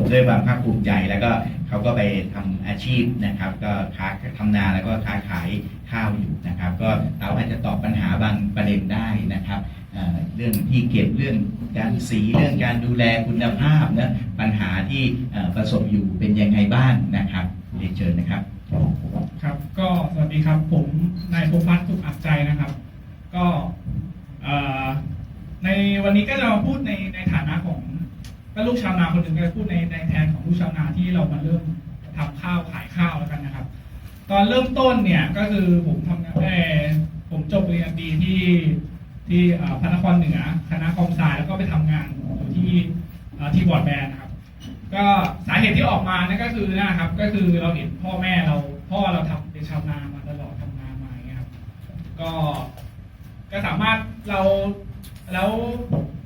บด้วยความภาคภูมิใจ แล้วก็เขาก็ไปทำอาชีพนะครับ ก็ค้าทำนาแล้วก็ค้าขายข้าวอยู่นะครับ ก็เราอาจจะตอบปัญหาบางประเด็นได้นะครับเรื่องที่เก็บเรื่องการสีเรื่องการดูแลคุณภาพนะปัญหาที่ประสบอยู่เป็นยังไงบ้างนะครับเรียนเชิญนะครับ ครับก็สวัสดีครับผมนายพงพัฒน์สุขอับใจนะครับ ก็ในวันนี้ก็จะมาพูดในในฐานะของ ก็ลูกชาวนาคนหนึ่งก็พูดในในแทนของลูกชาวนาที่เรามาเริ่มทำข้าวขายข้าวแล้วกันนะครับ ตอนเริ่มต้นเนี่ยก็คือผมทำงานเอ่ผมจบปริญญาตรีที่ที่อ่อพระนครเหนือคณะคอมไซแล้วก็ไปทำงานอยู่ที่ที่บอร์ดแบนนะครับ ก็สาเหตุที่ออกมาเนี่ยก็คือนะครับ ก็คือเราเห็นพ่อแม่เราพ่อเราทำเป็นชาวนามาตลอดทำนามาอย่างเงี้ยครับ ก็ก็สามารถเราแล้ว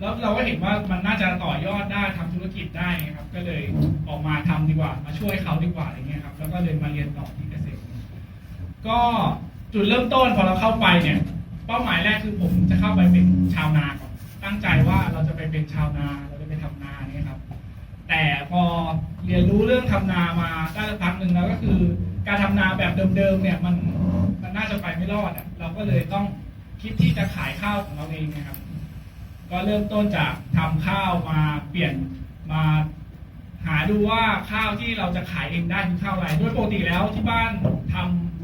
แล้วเราก็เห็นว่ามันน่าจะต่อยอดได้ทำธุรกิจได้ครับ ก็เลยออกมาทำดีกว่า มาช่วยเขาดีกว่าอะไรเงี้ยครับ แล้วก็เลยมาเรียนต่อที่เกษตร ก็จุดเริ่มต้นพอเราเข้าไปเนี่ย เป้าหมายแรกคือผมจะเข้าไปเป็นชาวนาก่อนตั้งใจว่าเราจะไปเป็นชาวนาเราจะไปทำนาเนี่ยครับ แต่พอเรียนรู้เรื่องทำนามาได้สักพักหนึ่งแล้วก็คือ การทำนาแบบเดิมๆเนี่ยมันมันน่าจะไปไม่รอดอะเราก็เลยต้องคิดที่จะขายข้าวของเราเองนะครับ ก็เริ่มต้นจากทำข้าวมาเปลี่ยนมาหาดูว่าข้าวที่เราจะขายเองได้คือข้าวอะไรโดยปกติแล้วที่บ้านท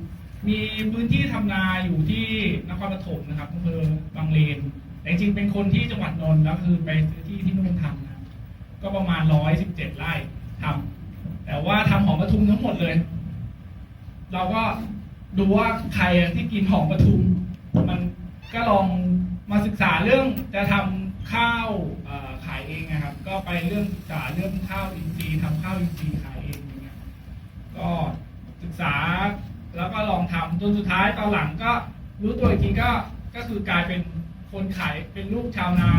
ำมีพื้นที่ทำนาอยู่ที่นครปฐมนะครับอำเภอบางเลน แต่จริงเป็นคนที่จังหวัดนนท์แล้วคือไปซื้อที่ที่นู่นทำนะก็ประมาณร้อยสิบเจ็ดไร่ทำแต่ว่าทำหอมปทุมทั้งหมดเลย เราก็ดูว่าใครที่กินหอมปทุม มันก็ลอง มาศึกษาเรื่องจะทำข้าวขายเองนะครับ ก็ไปเรื่องศึกษาเรื่องข้าวอินทรีย์ทำข้าวอินทรีย์ขายเองอย่างเงี้ยก็ศึกษาแล้วก็ลองทำจนสุดท้ายตอนหลังก็รู้ตัวอีกทีก็ก็คือกลายเป็นคนขายเป็นลูกชาวนา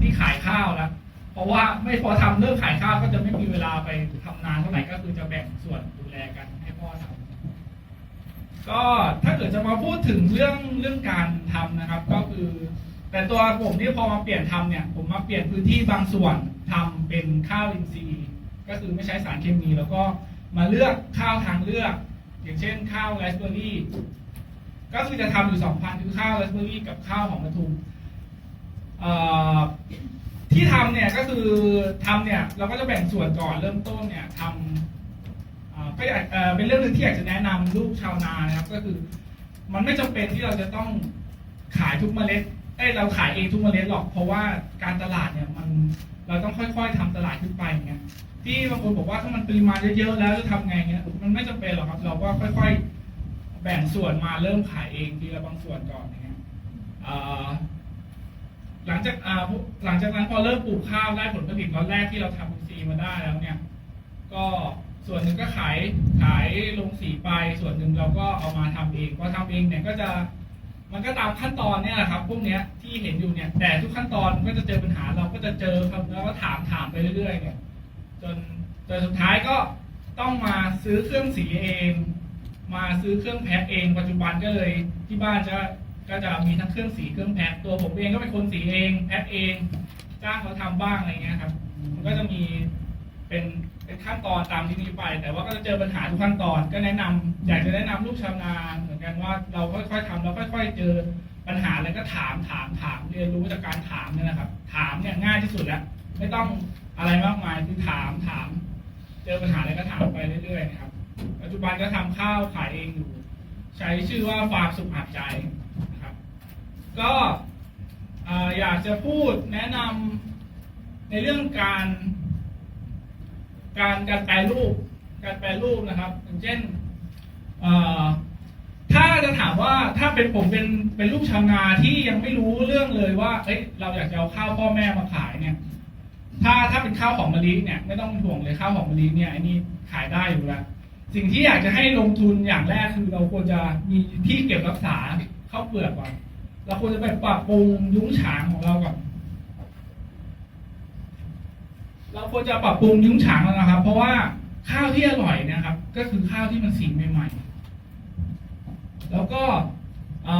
ที่ขายข้าวแล้วเพราะว่าไม่พอทำเรื่องขายข้าวก็จะไม่มีเวลาไปทำนานเท่าไหร่ก็คือจะแบ่งส่วนดูแลกันให้พ่อทำก็ถ้าเกิดจะมาพูดถึงเรื่องเรื่องการทำนะครับ ก็คือ แต่ตัวผมที่พอมาเปลี่ยนทำเนี่ย ผมมาเปลี่ยนพื้นที่บางส่วนทำเป็นข้าวอินทรีย์ก็คือไม่ใช้สารเคมี แล้วก็มาเลือกข้าวทางเลือก อย่างเช่นข้าวไรซ์เบอร์รี่ก็คือจะทำอยู่สองพันคือข้าวไรซ์เบอร์รี่กับข้าวหอมปทุมที่ทำเนี่ยก็คือทำเนี่ยเราก็จะแบ่งส่วนก่อนเริ่มต้นเนี่ยทำก็อยากเป็นเรื่องหนึ่งที่อยากจะแนะนำลูกชาวนานะครับ ก็คือ มันไม่จำเป็นที่เราจะต้องขายทุกเมล็ด เอ้ยเราขายเองทุกเมล็ดหรอก เพราะว่าการตลาดเนี่ยมันเราต้องค่อย ๆทำตลาดขึ้นไปอย่างเงี้ยที่บางคนบอกว่าถ้ามันปริมาณเยอะๆแล้วจะทำไงเงี้ยมันไม่จำเป็นหรอกครับ เราก็ค่อยๆ แบ่งส่วนมาเริ่มขายเองทีละบางส่วนก่อนอย่างเงี้ยหลังจากอาหลังจากนั้นพอเริ่มปลูกข้าวได้ผลผลิตตอนแรกที่เราทำซีมาได้แล้วเนี่ย ก็ส่วนหนึ่งก็ขายขายลงสีไปส่วนหนึ่งเราก็เอามาทำเองพอทำเองเนี่ยก็จะ มันก็ตามขั้นตอนเนี่ยแหละครับ พวกเนี้ยที่เห็นอยู่เนี่ย แต่ทุกขั้นตอนก็จะเจอปัญหาเราก็จะเจอครับแล้วก็ถามถามไปเรื่อยๆเนี่ยจนจนสุดท้ายก็ต้องมาซื้อเครื่องสีเอง มาซื้อเครื่องแพ็คเอง ปัจจุบันก็เลยที่บ้านจะก็จะมีทั้งเครื่องสีเครื่องแพ็คตัวผมเองก็เป็นคนสีเองแพ็คเอง จ้างเขาทำบ้างอะไรเงี้ยครับ มันก็จะมีเป็น เป็นขั้นตอนตามที่นี้ไป แต่ว่าก็จะเจอปัญหาทุกขั้นตอน ก็แนะนำอยากจะแนะนำลูกชาวนาเหมือนกันว่าเราค่อยๆทำเราค่อย ๆ เจอปัญหาแล้วก็ถามถามถามเรียนรู้จากการถามเนี่ยนะครับ ถามเนี่ยง่ายที่สุดแล้วไม่ต้องอะไรมากมายคือถามถาม เจอปัญหาอะไรก็ถามไปเรื่อยๆนะครับปัจจุบันก็ทำข้าวขายเองอยู่ ใช้ชื่อว่าฟาร์มสุขหับใจนะครับ ก็เอ่ออยากจะพูดแนะนำในเรื่องการ การการแปลรูป การแปลรูปนะครับ อย่างเช่นถ้าจะถามว่าถ้าเป็นผมเป็นเป็นลูกชาวนาที่ยังไม่รู้เรื่องเลยว่าเอ้ยเราอยากจะเอาข้าวพ่อแม่มาขายเนี่ย ถ้าถ้าเป็นข้าวหอมมะลิเนี่ยไม่ต้องห่วงเลยข้าวหอมมะลิเนี่ยไอ้นี่ขายได้อยู่แล้วสิ่งที่อยากจะให้ลงทุนอย่างแรกคือเราควรจะมีที่เก็บรักษาข้าวเปลือกก่อนเราควรจะไปปรับปรุงยุ้งฉางของเราก่อน เราควรจะปรับปรุงยุ้งฉางแล้วนะครับ เพราะว่าข้าวที่อร่อยนะครับ ก็คือข้าวที่มันสีใหม่ๆ แล้วก็อ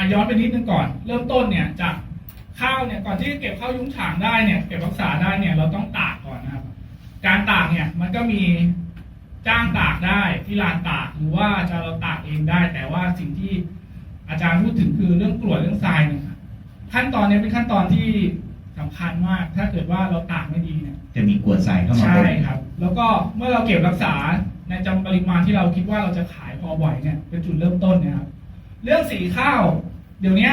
าย้อนไปนิดนึงก่อน เริ่มต้นเนี่ยจากข้าวเนี่ยก่อนที่จะเก็บข้าวยุ้งฉางได้เนี่ยเก็บรักษาได้เนี่ยเราต้องตากก่อนนะครับ การตากเนี่ยมันก็มีจ้างตากได้ที่ลานตากหรือว่าจะเราตากเองได้ แต่ว่าสิ่งที่อาจารย์พูดถึงคือเรื่องกรวดเรื่องทรายเนี่ยครับขั้นตอนนี้เป็นขั้นตอนที่ สำคัญมาก ถ้าเกิดว่าเราตากไม่ดีเนี่ย จะมีกรวดทรายเข้ามาใช่ปนครับ แล้วก็เมื่อเราเก็บรักษาในจำปริมาณที่เราคิดว่าเราจะขายพอไหวเนี่ยเป็นจุดเริ่มต้นเนะครับ เรื่องสีข้าว เดี๋ยวนี้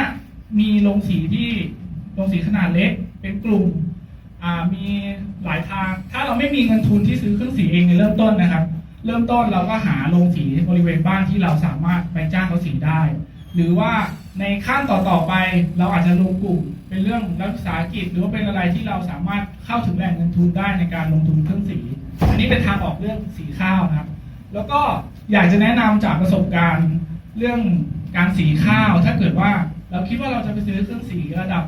มีโรงสีที่โรงสีขนาดเล็กเป็นกลุ่มอ่ามีหลายทาง ถ้าเราไม่มีเงินทุนที่ซื้อเครื่องสีเองในเริ่มต้นนะครับ เริ่มต้นเราก็หาโรงสีบริเวณบ้านที่เราสามารถไปจ้างเขาสีได้ หรือว่าในขั้นต่อๆไปเราอาจจะลงกลุ่ม เป็นเรื่องรัฐวิสาหกิจหรือว่าเป็นอะไรที่เราสามารถเข้าถึงแหล่งเงินทุนได้ในการลงทุนเครื่องสี อันนี้เป็นทางออกเรื่องสีข้าวนะครับ แล้วก็อยากจะแนะนำจากประสบการณ์เรื่องการสีข้าว ถ้าเกิดว่าเราคิดว่าเราจะไปซื้อเครื่องสีระดับ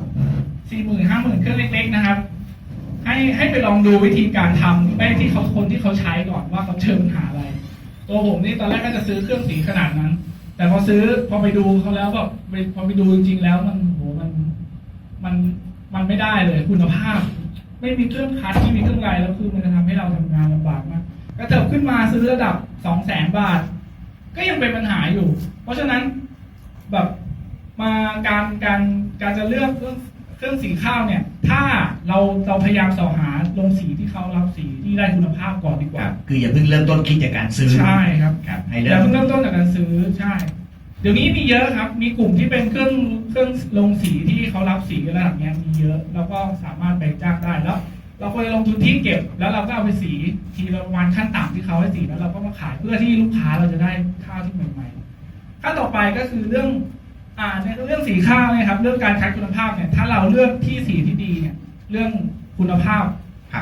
สี่หมื่นห้าหมื่นเครื่องเล็ก ๆ นะครับ ให้ให้ไปลองดูวิธีการทำไม่ที่เขาคนที่เขาใช้ก่อนว่าเขาเจอปัญหาอะไร ตัวผมนี่ตอนแรกก็จะซื้อเครื่องสีขนาดนั้น แต่พอซื้อพอไปดูเขาแล้วก็ไปพอไปดูจริงๆแล้วมัน มันมันมันไม่ได้เลยคุณภาพ ไม่มีเครื่องคัดไม่มีเครื่องไรแล้วคือมันจะทำให้เราทำงานลำบากมากกระเถิบขึ้นมาซื้อระดับสองแสนบาท ก็ยังเป็นปัญหาอยู่ เพราะฉะนั้นแบบมาการการการจะเลือกเครื่องเครื่องสีข้าวเนี่ย ถ้าเราเราพยายามสอหาโรงสีที่เขารับสีที่ได้คุณภาพก่อนดีกคว่ารับคืออย่าเพิ่งเริ่มต้นคิดจากการซื้อใช่ครับครับให้อเริ่ย่ามเพิ่งเริ่มต้นจากการซื้อใช่ เดี๋ยวนี้มีเยอะครับ มีกลุ่มที่เป็นเครื่องเครื่องลงสีที่เขารับสีระดับนี้มีเยอะ แล้วก็สามารถไปจ้างได้แล้ว เราควรจะลงทุนที่เก็บ แล้วเราก็เอาไปสีทีละประมาณขั้นต่ำที่เขาให้สีแล้วเราก็มาขายเพื่อที่ลูกค้าเราจะได้ข้าวที่ใหม่ๆขั้นต่อไปก็คือเรื่องอ่าในเรื่องสีข้าวนี่ยครับ เรื่องการคัดคุณภาพเนี่ยถ้าเราเลือกที่สีที่ดีเนี่ยเรื่องคุณภาพ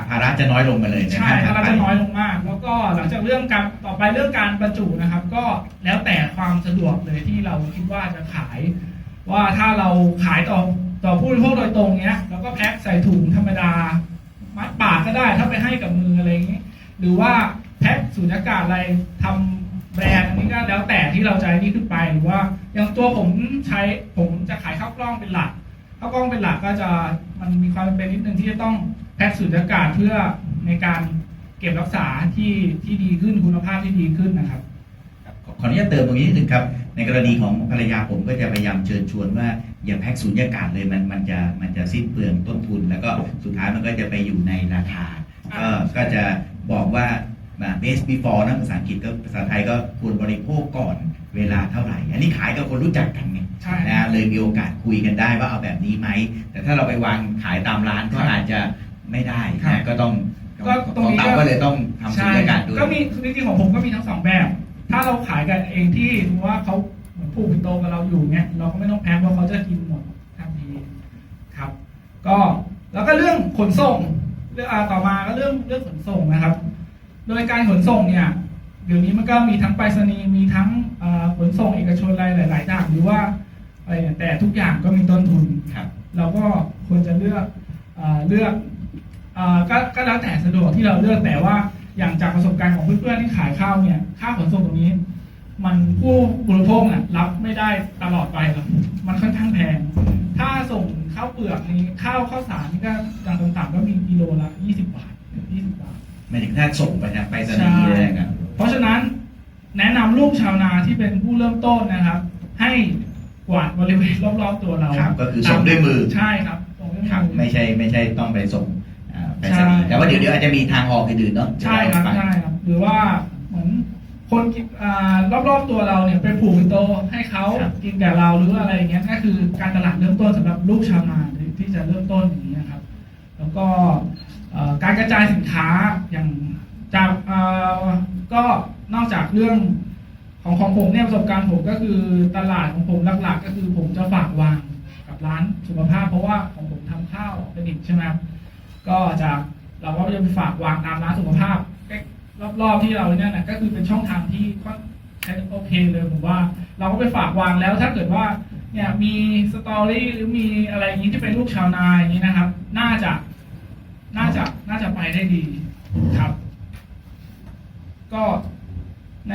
ภาระจะน้อยลงมาเลยนะใช่คถ้ารับเราจะน้อยลงมาก แล้วก็หลังจากเรื่องการต่อไปเรื่องการบรรจุนะครับ ก็แล้วแต่ความสะดวกเลยที่เราคิดว่าจะขาย ว่าถ้าเราขายต่อต่อผู้บริโภคโดยตรงเนี้ยเราก็แพ็คใส่ถุงธรรมดา มัดปากก็ได้ถ้าไปให้กับมืออะไรอย่างนี้ หรือว่าแพ็คสูญญากาศอะไรทำแบรนด์อันนี้ก็แล้วแต่ที่เราจะนี่ขึ้นไปหรือว่าอย่างตัวผมใช้ผมจะขายข้าวกล้องเป็นหลักข้าวกล้องเป็นหลักก็จะมันมีความจำเป็นนิดนึงที่จะต้อง แพ็คสูญญากาศเพื่อในการเก็บรักษาที่ที่ดีขึ้นคุณภาพที่ดีขึ้นนะครับ ครับขอขออนุญาตเติมตรงนี้นิดนึงครับ ในกรณีของภรรยาผมก็จะพยายามเชิญชวนว่าอย่าแพ็กสูญญากาศเลยมันมันจะมันจะสิ้นเปลืองต้นทุน แล้วก็สุดท้ายมันก็จะไปอยู่ในราคา ก็ก็จะบอกว่า base before นะภาษาอังกฤษก็ภาษาไทยก็ควรบริโภคก่อนเวลาเท่าไหร่ อันนี้ขายกับคนรู้จักกันไงใช่ นะเลยมีโอกาสคุยกันได้ว่าเอาแบบนี้ไหม แต่ถ้าเราไปวางขายตามร้านก็ครับอาจจะ ไม่ได้ครับ นะก็ต้องก็ตรงนี้ของก็เตาก็เลยต้องทำสูญญากาศด้วย ก็มีจริงๆของผมก็มีทั้งสองแบบ ถ้าเราขายกันเองที่ถือว่าเขาเหมือนผูกปิ่นโตกับเราอยู่เนี้ยเราก็ไม่ต้องแพ็คเพราะเขาจะกินหมดทันทีครับ ก็แล้วก็เรื่องขนส่งเรื่องอ่าต่อมาก็เรื่องเรื่องขนส่งนะครับ โดยการขนส่งเนี่ยเดี๋ยวนี้มันก็มีทั้งไปรษณีย์มีทั้งอ่าขนส่งเอกชนอะไรหลายๆอย่างหรือว่าอะไรเนี่ยแต่ทุกอย่างก็มีต้นทุน ครับ เราก็ควรจะเลือกเอ่อเลือกเอ่อ ก็ก็แล้วแต่สะดวกที่เราเลือกแต่ว่าอย่างจากประสบการณ์ของเพื่อนๆที่ขายข้าวเนี่ยค่าขนส่งตรงนี้ มันผู้บริโภคน่ะรับไม่ได้ตลอดไปหรอกมันค่อนข้างแพง ถ้าส่งข้าวเปลือกนี่ข้าวข้าวสารนี่ก็อย่างต่ำๆก็มีกิโลละ 20 บาท20 บาทไม่ถึงถ้าส่งไปทางไปรษณีย์อะไรนะครับเพราะฉะนั้นแนะนำลูกชาวนาที่เป็นผู้เริ่มต้นนะครับ ให้กวาดบริเวณรอบๆตัวเราครับก็คือส่งด้วยมือใช่ครับส่งด้วยครับมือไม่ใช่ไม่ใช่ต้องไปส่ง อ่าไปรษณีย์ใช่ แต่ว่าเดี๋ยวเดี๋ยวอาจจะมีทางออกอื่นๆเนาะใช่ครับเดี๋ยวเาไปใช่ครับ หรือว่าเหมือนคนกินอ่ารอบๆตัวเราเนี่ยไปผูกปิ่นโตให้เขาครับกินกับเราหรืออะไรอย่างเงี้ยก็คือการตลาดเริ่มต้นสำหรับลูกชาวนาที่จะเริ่มต้นอย่างนี้นะครับ แล้วก็เอ่อการกระจายสินค้าอย่างจากเอ่อก็นอกจากเรื่องของของผมเนี่ยประสบการณ์ผมก็คือตลาดของผมหลักๆ ก็คือผมจะฝากวางกับร้านสุขภาพ เพราะว่าของผมทำข้าวออร์แกนิกใช่ไหมครับ ก็จะเราก็จะไปฝากวางตามร้านสุขภาพรอบๆที่เราเนี่ยนะก็คือเป็นช่องทางที่ค่อนใช้โอเคเลยผมว่า เราก็ไปฝากวางแล้วถ้าเกิดว่าเนี่ยมีสตอรี่หรือมีอะไรอย่างนี้ที่เป็นลูกชาวนาอย่างนี้นะครับ น่าจะน่าจะน่าจะไปได้ดีครับ ก็ใน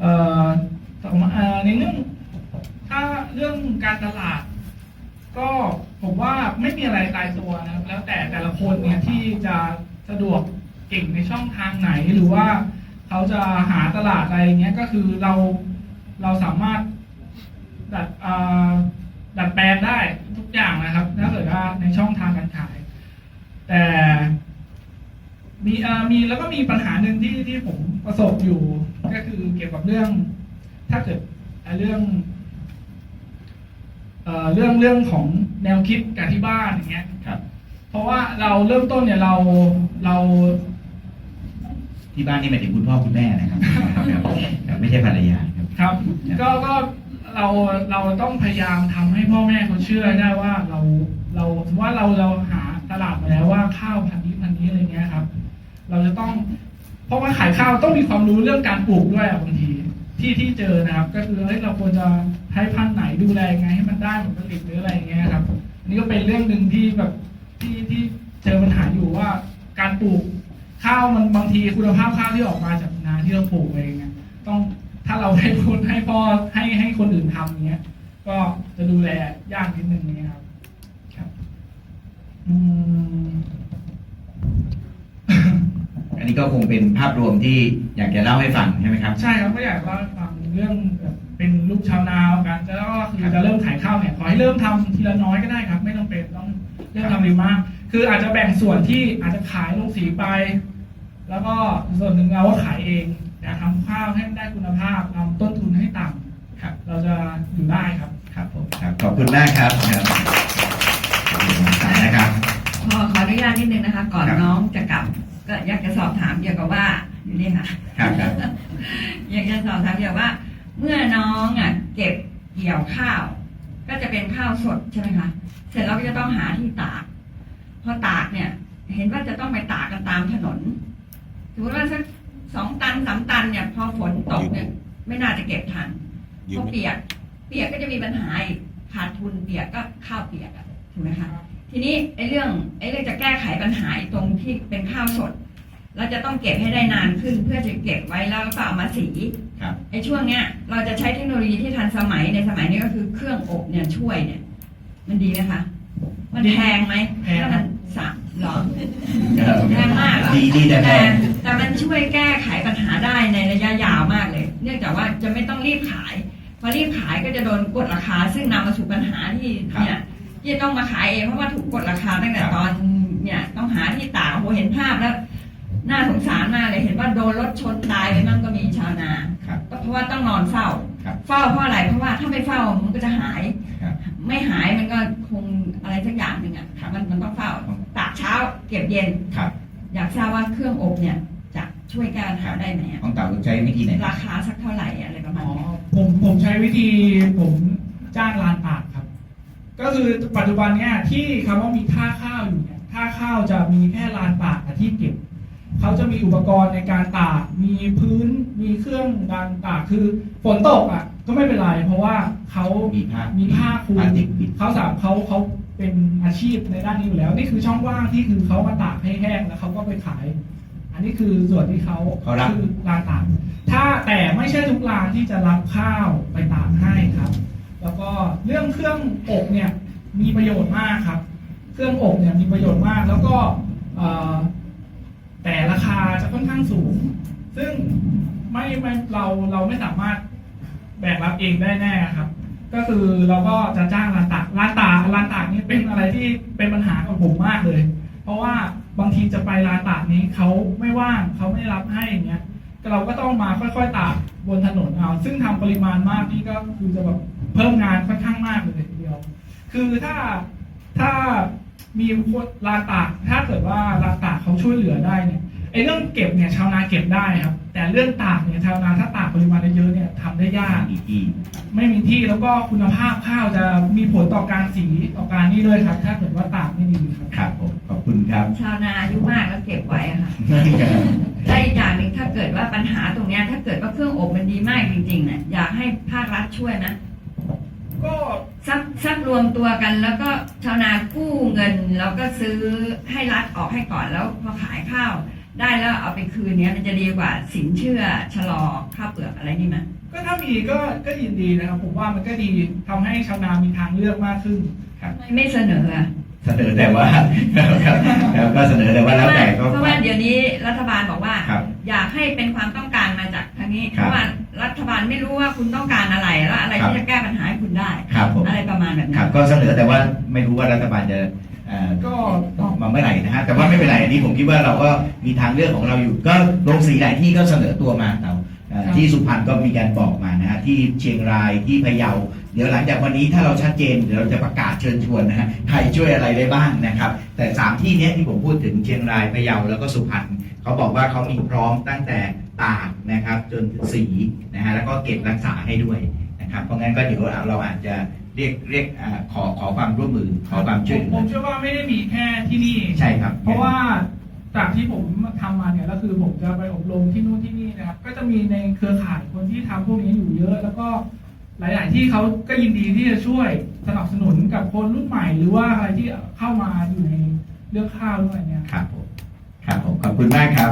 เอ่อในเรื่องถ้าเรื่องการตลาด ก็ผมว่าไม่มีอะไรตายตัวนะครับแล้วแต่แต่ละคนเนี่ยที่จะสะดวกเก่งในช่องทางไหนหรือว่าเขาจะหาตลาดอะไรอย่างเงี้ยก็คือเราเราสามารถดัดดัดแปลงได้ทุกอย่างนะครับถ้าเกิดว่าในช่องทางการขาย แต่มีมีแล้วก็มีปัญหาหนึ่งที่ที่ผมประสบอยู่ ก็คือเกี่ยวกับเรื่อง ถ้าเกิดเรื่อง เอ่อเรื่องเรื่องของแนวคิดกับที่บ้านอย่างเงี้ยครับ เพราะว่าเราเริ่มต้นเนี่ยเราเราที่บ้านนี่หมายถึงคุณพ่อคุณแม่นะครับครับครับไม่ใช่ภรรยาครับครับ ก็ก็เราเราต้องพยายามทำให้พ่อแม่เขาเชื่อได้ว่าเราเราสมมติว่าเราเราหาตลาดมาแล้วว่าข้าวพันธุ์นี้พันธุ์นี้อะไรเงี้ยครับ เราจะต้อง เพราะว่าขายข้าวต้องมีความรู้เรื่องการปลูกด้วยอะบางทีที่ที่เจอนะครับ ก็คือเฮ้ยเราควรจะ ใช้พันธุ์ไหนดูแลยังไงให้มันได้ผลผลิตหรืออะไรอย่างเงี้ยครับอันนี้ก็เป็นเรื่องหนึ่งที่แบบที่ที่เจอปัญหาอยู่ว่าการปลูกข้าวมันบางทีคุณภาพข้าวที่ออกมาจากนาที่เราปลูกเองอะต้องถ้าเราให้คนให้พ่อให้ให้คนอื่นทำอย่างเงี้ย ก็จะดูแลยากนิดนึงเนี้ยครับครับอืมอันนี้ก็คงเป็นภาพรวมที่อยากจะเล่าให้ฟังใช่ไหมครับ ใช่ครับก็อยากเล่าให้ฟังเรื่องแบบเป็นลูกชาวนากันจะก็คือจะเริ่มขายข้าวเนี่ยขอให้เริ่มทำทีละน้อยก็ได้ครับ ไม่ต้องเป็นต้องเริ่มทำเร็วมาก คืออาจจะแบ่งส่วนที่อาจจะขายลงสีไป แล้วก็ส่วนหนึ่งเราก็ขายเองแต่ทำข้าวให้ได้คุณภาพทำต้นทุนให้ต่ำครับเราจะอยู่ได้ครับครับผมครับขอบคุณมากครับครับขอบคุณมากนะครับขอขออนุญาตนิดนึงนะคะ ก่อนครับน้องจะกลับ ก็อยากจะสอบถามเกี่ยวกับว่าอยู่นี่ค่ะครับครับอยากจะสอบถามเกี่ยวกับว่า เมื่อน้องอะเก็บเกี่ยวข้าว ก็จะเป็นข้าวสดใช่ไหมคะเสร็จแล้วก็จะต้องหาที่ตากพอตากเนี่ย เห็นว่าจะต้องไปตากกันตามถนนสมมติว่าสักสองตันสามตันเนี่ย พอฝนตกเนี่ย ไม่น่าจะเก็บทันเพราะเปียก เปียกก็จะมีปัญหาอีกขาดทุนเปียกก็ข้าวเปียกอะถูกไหมคะทีนี้ไอ้เรื่องไอ้เรื่องจะแก้ไขปัญหาไอ้ตรงที่เป็นข้าวสด เราจะต้องเก็บให้ได้นานขึ้นเพื่อจะเก็บไว้แล้วก็เอามาสีครับไอ้ช่วงเนี้ยเราจะใช้เทคโนโลยีที่ทันสมัยในสมัยนี้ก็คือเครื่องอบเนี่ยช่วยเนี่ย มันดีไหมคะ มันแพงไหมแพงถ้ามันสามหรอครับแพงมากเหรอ ดีดีแต่แพแต่ง แต่มันช่วยแก้ไขปัญหาได้ในระยะยาวมากเลย เนื่องจากว่าจะไม่ต้องรีบขายพอรีบขายก็จะโดนกดราคา ซึ่งนำมาสู่ปัญหาที่ครับเนี่ยที่จะต้องมาขายเองเพราะว่าถูกกดราคาตั้งแต่ครับ ตอนเนี่ยต้องหาที่ตากโอ้โหเห็นภาพแล้ว น่าสงสารมากเลยเห็นว่าโดนรถชนตายไปมั่งก็มีชาวนาครับ ก็เพราะว่าต้องนอนเฝ้า ครับเฝ้าเพราะอะไรเพราะว่าถ้าไม่เฝ้ามันก็จะหาย ครับไม่หายมันก็คงอะไรสักอย่างหนึ่งอะครับ มันมันต้องเฝ้าตากเช้าเก็บเย็น ครับอยากทราบว่าเครื่องอบเนี่ยจะช่วยแก้ปัญหาได้ไหมอะของเต่าใช้วิธีไหนราคาสักเท่าไหร่อะไรประมาอ๋ณอเนี้ยผมผมใช้วิธีผมจ้างลานตากครับ ก็คือปัจจุบันเนี่ยที่คำว่ามีท่าข้าวอยู่เนี่ยท่าข้าวจะมีแค่ลานตากกับที่เก็บ เขาจะมีอุปกรณ์ในการตาก มีพื้น มีเครื่องการตาก คือฝนตกอะก็ไม่เป็นไร เพราะว่าเขามีผ้ามีผ้าคลุมพลาสติกปิด เขาสามเขาเขาเป็นอาชีพในด้านนี้อยู่แล้ว นี่คือช่องว่างที่คือเขามาตากให้แห้งแล้วเขาก็ไปขาย อันนี้คือส่วนที่เขาเขารับ คือลานตาก ถ้าแต่ไม่ใช่ทุกร้านที่จะรับข้าวไปตากให้ครับ แล้วก็เรื่องเครื่องอบเนี่ยมีประโยชน์มากครับ เครื่องอบเนี่ยมีประโยชน์มาก แล้วก็เอ่อ แต่ราคาจะค่อนข้างสูง ซึ่งไม่ไม่เราเราไม่สามารถแบกรับเองได้แน่ครับ ก็คือเราก็จะจ้างร้านตากร้านตากร้านตากนี่เป็นอะไรที่เป็นปัญหากับผมมากเลย เพราะว่าบางทีจะไปร้านตากนี้เขาไม่ว่างเขาไม่รับให้อย่างเงี้ยเราก็ต้องมาค่อยๆตากบนถนนเอา ซึ่งทำปริมาณมากนี่ก็คือจะแบบเพิ่มงานค่อนข้างมากเลยทีเดียว คือถ้าถ้า มีคนลานตากถ้าเกิดว่าลานตากเขาช่วยเหลือได้เนี่ยไอ้เรื่องเก็บเนี่ยชาวนาเก็บได้ครับ แต่เรื่องตากเนี่ยชาวนาถ้าตากปริมาณเยอะๆเนี่ยทำได้ยากอีกที่ไม่มีที่แล้วก็คุณภาพข้าวจะมีผลต่อการสีต่อการนี่ด้วยครับ ถ้าเกิดว่าตากไม่ดีครับครับผมขอบคุณครับ ชาวนาอายุมากแล้วเก็บไว้อะค่ะและอีกอย่างหนึ่งถ้าเกิดว่าปัญหาตรงเนี้ยถ้าเกิดว่าเครื่องอบมันดีมากจริงๆเนี่ยอยากให้ภาครัฐช่วยนะ ก็ สักสักรวมตัวกัน แล้วก็ชาวนากู้เงิน แล้วก็ซื้อให้รัฐออกให้ก่อนแล้วพอขายข้าว ได้แล้วเอาไปคืนเนี้ยมันจะดีกว่าสินเชื่อชะลอข้าวเปลือกอะไรนี่มั้ยก็ถ้ามีก็ก็ยินดีนะครับผมว่ามันก็ดีทำให้ชาวนามีทางเลือกมากขึ้นไม่เสนออะเสนอแต่ว่าครับครับก็เสนอแต่ว่าแล้วแต่ก็เพราะว่าเดี๋ยวดี๋ยวนี้รัฐบาลบอกว่าครับอยากให้เป็นความต้องการมาจากทาง นี้คเพรับราะว่ารัฐบาลไม่รู้ว่าคุณต้องการอะไรแล้วอะไรครับที่จะแก้ปัญหาให้คุณได้ ครับผม อะไรประมาณแบบคนั้รับน ก็เสนอแต่ว่าไม่รู้ว่ารัฐบาลจะเอ่อก็ออกมาเมื่อไหร่นะฮะแต่ว่าไม่เป็นไรอันนี้ผมคิดว่าเราก็มีทางเลือกของเราอยู่ ก็โรงสีหลายที่ก็เสนอตัวมาเราเอ่อครับ ที่สุพรรณก็มีการบอกมานะฮะที่เชียงรายที่พะเยา เดี๋ยวหลังจากวันนี้ถ้าเราชัดเจนเดี๋ยวเราจะประกาศเชิญชวนนะฮะใครช่วยอะไรได้บ้างนะครับ แต่สามที่เนี้ยที่ผมพูดถึงเชียงรายพะเยาแล้วก็สุพรรณเขาบอกว่าเขามีพร้อมตั้งแต่ ตากนะครับ จนถึงสีนะฮะแล้วก็เก็บรักษาให้ด้วยนะครับ เพราะงั้นก็เดี๋ยวเราอาจจะเรียกเรียกอ่าขอขอความร่วมมือขอความช่วยเหลืผอมเชื่อว่าไม่ได้มีแค่ที่นี่ใช่ครับ เพราะว่าจากที่ผมทำมาเนี่ยก็คือผมจะไปอบรมที่นู่นที่นี่นะครับ ก็จะมีในเครือข่ายคนที่ทำพวกนี้อยู่เยอะ แล้วก็หลาย ๆ ที่เขาก็ยินดีที่จะช่วยสนับสนุนกับคนรุ่นใหม่ หรือว่าอะไรที่เข้ามาอยู่ในเรื่องข้าวด้วยเนี่ยครับผมครับผมขอบคุณมากครับ